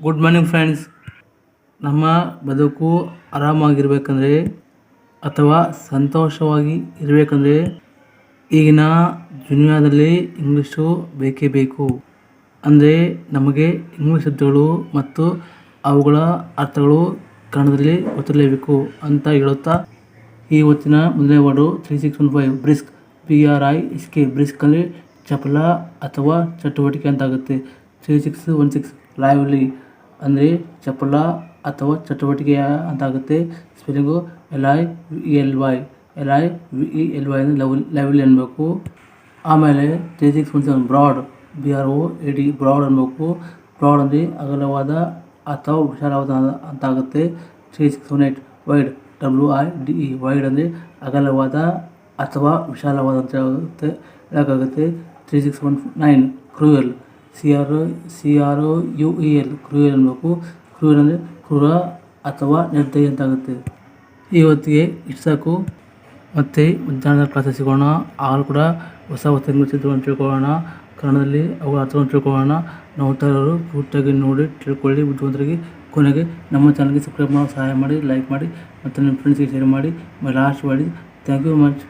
Good morning friends ನಮ್ಮ ಬದುಕು ಆರಾಮಾಗಿರ್ಬೇಕಂದ್ರೆ ಅಥವಾ ಸಂತೋಷವಾಗಿ ಇರಬೇಕಂದ್ರೆ ಈಗಿನ ದುನಿಯಾದಲ್ಲಿ ಇಂಗ್ಲೀಷು ಬೇಕೇ ಬೇಕು. ಅಂದರೆ ನಮಗೆ ಇಂಗ್ಲೀಷ್ ಶಬ್ದಗಳು ಮತ್ತು ಅವುಗಳ ಅರ್ಥಗಳು ಕನ್ನಡದಲ್ಲಿ ಗೊತ್ತಿರಲೇಬೇಕು ಅಂತ ಹೇಳುತ್ತಾ ಈ ಹೊತ್ತಿನ ಮೊದಲನೇ word three six one five brisk B R I S K ಬ್ರಿಸ್ಕಲ್ಲಿ ಚಪಲ ಅಥವಾ ಚಟುವಟಿಕೆ ಅಂತಾಗುತ್ತೆ. Three six one six lively ಅಂದರೆ ಚಪಲ ಅಥವಾ ಚಟುವಟಿಕೆಯ ಅಂತಾಗುತ್ತೆ. Spelling L I V L Y L I V E L Y ಅಂದರೆ ಲವ್ ಲವ್ಲಿ ಅನ್ಬೇಕು ಆಮೇಲೆ three six one broad B R O A D broad ಅನ್ಬೇಕು. ಬ್ರಾಡ್ ಅಂದರೆ ಅಗಲವಾದ ಅಥವಾ ವಿಶಾಲವಾದ ಅಂತ ಆಗುತ್ತೆ three six one eight wide W I D E wide ಅಂದರೆ ಅಗಲವಾದ ಅಥವಾ ವಿಶಾಲವಾದ ಅಂತ ಆಗುತ್ತೆ ಹೇಳೋಕ್ಕಾಗುತ್ತೆ. Three six one nine cruel C R C R U E L cruel ಅನ್ಬೇಕು ಕ್ರೂಯಲ್ ಅಂದರೆ ಕ್ರೂರ ಅಥವಾ ನಿರ್ದಯ ಅಂತ ಆಗುತ್ತೆ ಈ ಹೊತ್ತಿಗೆ ಇಷ್ಟು ಸಾಕು ಮತ್ತು ಮಧ್ಯಾಹ್ನದ ಕ್ಲಾಸಸ್ ಸಿಗೋಣ ಆಗಲೂ ಕೂಡ ಹೊಸ ಹೊಸ ಇಂಗ್ಲೀಷ್ ಅಂತ ತಿಳ್ಕೊಳ್ಳೋಣ. ಕನ್ನಡದಲ್ಲಿ ಅವುಗಳ ಅರ್ಥವನ್ನು ತಿಳ್ಕೊಳ್ಳೋಣ. ನಾವು ಪೂರ್ತಿಯಾಗಿ ನೋಡಿ, ತಿಳ್ಕೊಳ್ಳಿ. ಬುದ್ಧಿವಂತರಿಗೆ ಕೊನೆಗೆ ನಮ್ಮ ಚಾನಲ್ಗೆ ಸಬ್ಸ್ಕ್ರೈಬ್ ಮಾಡೋ ಸಹಾಯ ಮಾಡಿ ಲೈಕ್ ಮಾಡಿ ಮತ್ತು ನಿಮ್ಮ ಫ್ರೆಂಡ್ಸ್ಗೆ ಶೇರ್ ಮಾಡಿ. ಲಾಸ್ಟ್ ಮಾಡಿ ಥ್ಯಾಂಕ್ ಯು ಮಚ್